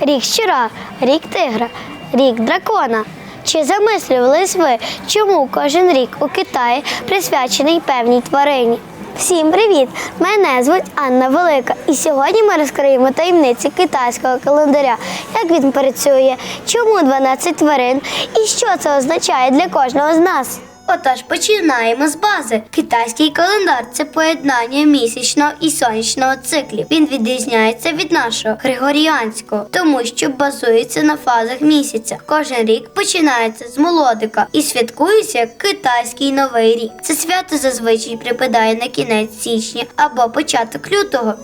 Рік щура, рік тигра, рік дракона. Чи замислювались ви, чому кожен рік у Китаї присвячений певній тварині? Всім привіт! Мене звуть Анна Велика, і сьогодні ми розкриємо таємниці китайського календаря, як він працює, чому 12 тварин і що це означає для кожного з нас. Отож, починаємо з бази. Китайський календар це поєднання місячного і сонячного циклів. Він відрізняється від нашого григоріанського, тому що базується на фазах місяця. Кожен рік починається з молодика і святкується китайський новий рік. Це свято зазвичай припадає на кінець січня або початок лютого.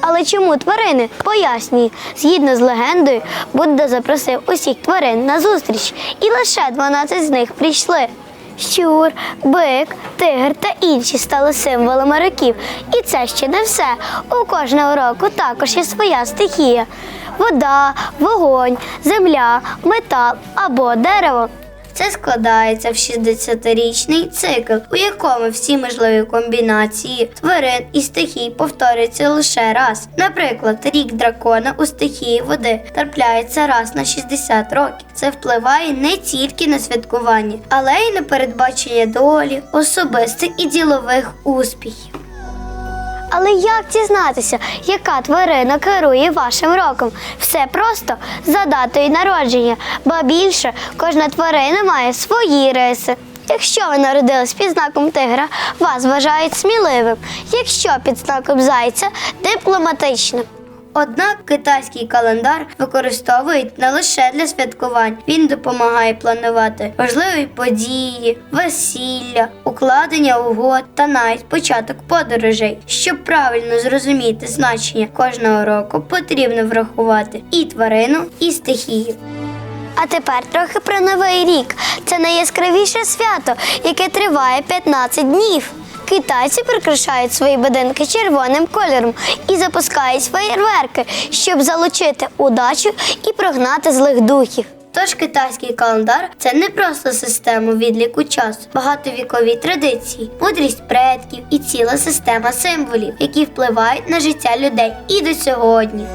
Але чому тварини? Пояснюю. Згідно з легендою, Будда запросив усіх тварин на зустріч, і лише 12 з них прийшли. Щур, бик, тигр та інші стали символами років. І це ще не все. У кожного року також є своя стихія: вода, вогонь, земля, метал або дерево. Це складається в 60-річний цикл, у якому всі можливі комбінації тварин і стихій повторюються лише раз. Наприклад, рік дракона у стихії води трапляється раз на 60 років. Це впливає не тільки на святкування, але й на передбачення долі, особистих і ділових успіхів. Але як дізнатися, яка тварина керує вашим роком? Все просто за датою народження, ба більше кожна тварина має свої риси. Якщо ви народились під знаком тигра, вас вважають сміливим, якщо під знаком зайця дипломатичним. Однак китайський календар використовують не лише для святкувань. Він допомагає планувати важливі події, весілля, укладення угод та навіть початок подорожей. Щоб правильно зрозуміти значення кожного року, потрібно врахувати і тварину, і стихію. А тепер трохи про новий рік. Це найяскравіше свято, яке триває 15 днів. Китайці прикрашають свої будинки червоним кольором і запускають феєрверки, щоб залучити удачу і прогнати злих духів. Тож китайський календар це не просто система відліку часу, багатовікові традиції, мудрість предків і ціла система символів, які впливають на життя людей і до сьогодні.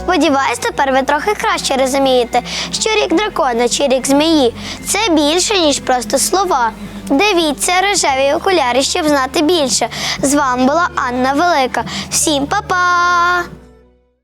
Сподіваюсь, тепер ви трохи краще розумієте, що рік дракона чи рік змії це більше, ніж просто слова. Дивіться рожеві окуляри, щоб знати більше. З вами була Анна Велика. Всім па-па!